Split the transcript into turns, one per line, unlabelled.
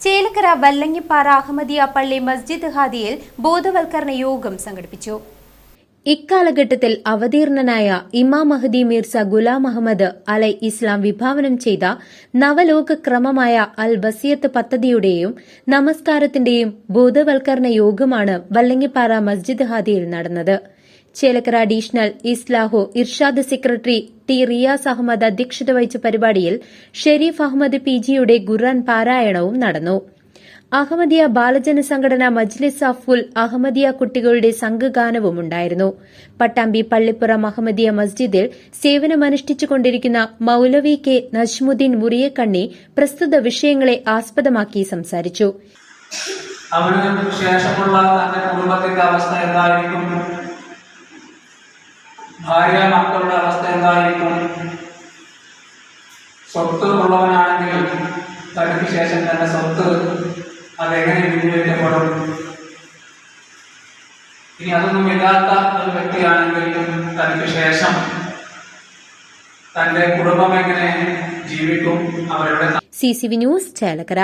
ചേലക്കര വല്ലങ്ങിപ്പാറ അഹമ്മദിയ പള്ളി മസ്ജിദ് ഹാദിയിൽ ബോധവൽക്കരണ യോഗം സംഘടിപ്പിച്ചു. ഇക്കാലഘട്ടത്തിൽ അവതീർണനായ ഇമാം മഹദി മീർസ ഗുലാം അഹമ്മദ് അലൈ ഇസ്ലാം വിഭാവനം ചെയ്ത നവലോക ക്രമമായ അൽ ബസിയത്ത് പദ്ധതിയുടെയും നമസ്കാരത്തിന്റെയും ബോധവൽക്കരണ യോഗമാണ് വല്ലങ്ങിപ്പാറ മസ്ജിദ് ഹാദിയിൽ നടന്നത്. ചേലക്കര അഡീഷണൽ ഇസ്ലാഹോ ഇർഷാദ് സെക്രട്ടറി ടി റിയാസ് അഹമ്മദ് അധ്യക്ഷത വഹിച്ച പരിപാടിയിൽ ഷെരീഫ് അഹമ്മദ് പി ജിയുടെ ഖുർആൻ പാരായണവും നടന്നു. അഹമ്മദിയ ബാലജന സംഘടന മജ്ലിസ് അഫുൽ അഹമ്മദിയ കുട്ടികളുടെ സംഘഗാനവും ഉണ്ടായിരുന്നു. പട്ടാമ്പി പള്ളിപ്പുറം അഹമ്മദിയ മസ്ജിദിൽ സേവനമനുഷ്ഠിച്ചുകൊണ്ടിരിക്കുന്ന മൌലവി കെ നജ്മുദ്ദീൻ മുറിയക്കണ്ണി പ്രസ്തുത വിഷയങ്ങളെ ആസ്പദമാക്കി സംസാരിച്ചു.
അവസ്ഥ ഭാര്യ മക്കളുടെ അവസ്ഥ എന്തായിരിക്കും? സ്വത്ത് ഉള്ളവനാണെങ്കിൽ തനിക്ക് ശേഷം തന്റെ സ്വത്ത് അതെങ്ങനെ വിനിയോഗിക്കപ്പെടും ഇനി അതൊന്നും ഇല്ലാത്ത ഒരു വ്യക്തിയാണെങ്കിൽ തനിക്ക് ശേഷം തന്റെ കുടുംബം എങ്ങനെ ജീവിക്കും? അവരുടെ
C C V news Chelakkara.